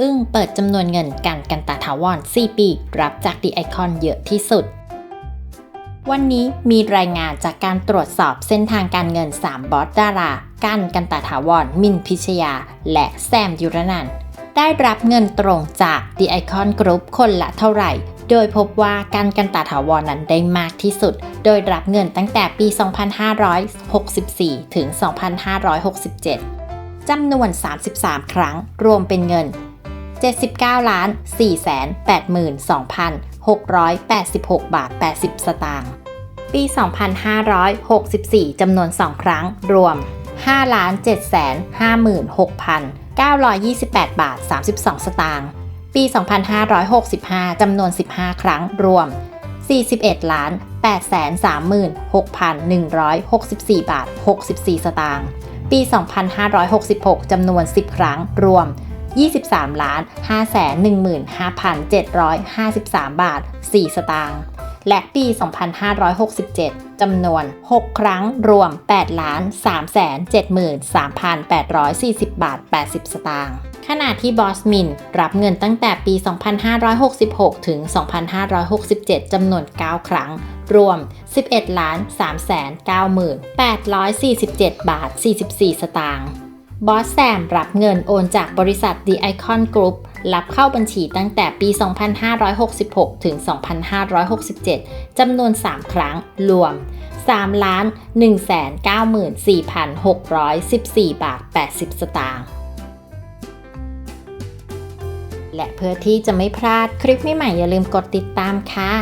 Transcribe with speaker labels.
Speaker 1: อึ้งเปิดจำนวนเงินกันกันตาถาวร 4 ปี รับจากดีไอคอนเยอะที่สุด วันนี้มีรายงานจากการตรวจสอบเส้นทางการเงิน 3 บอสดารา กันกันตาถาวร มินพิชยา และแซมยุรนันได้รับเงินตรงจาก The Icon Group คนละเท่าไหร่โดยพบว่าการกันตาถาวรนั้นได้มากที่สุด โดยรับเงินตั้งแต่ปี 2564 ถึง 2567 จำนวน 33 ครั้ง รวมเป็นเงิน 79ล้าน4 8 2 686 บาท 80 สตางค์ ปี 2564 จำนวน 2 ครั้ง รวม 5 ล้าน7 56 928 บาท 32 สตางค์ ปี 2565 จำนวน 15 ครั้ง รวม 41ล้าน8 3 6 164 บาท 64 สตางค์ ปี 2566 จำนวน 10 ครั้ง รวม 23ล้าน515,753 บาท 4 สตางค์และปี 2567 จำนวน 6 ครั้งรวม 8 ล้าน 373,840 บาท 80 สตางค์ขณะที่บอสมินรับเงินตั้งแต่ปี 2566 ถึง 2567 จำนวน 9 ครั้ง รวม 11 ล้าน3 9 8 4 7 บาท 44 สตางค์ บอสแซมรับเงินโอนจากบริษัท The Icon Group รับเข้าบัญชีตั้งแต่ปี 2566 ถึง 2567 จำนวน 3 ครั้ง รวม 3 ล้าน 194,614 บาท 80 สตางค์ และเพื่อที่จะไม่พลาดคลิปใหม่ๆอย่าลืมกดติดตามค่ะ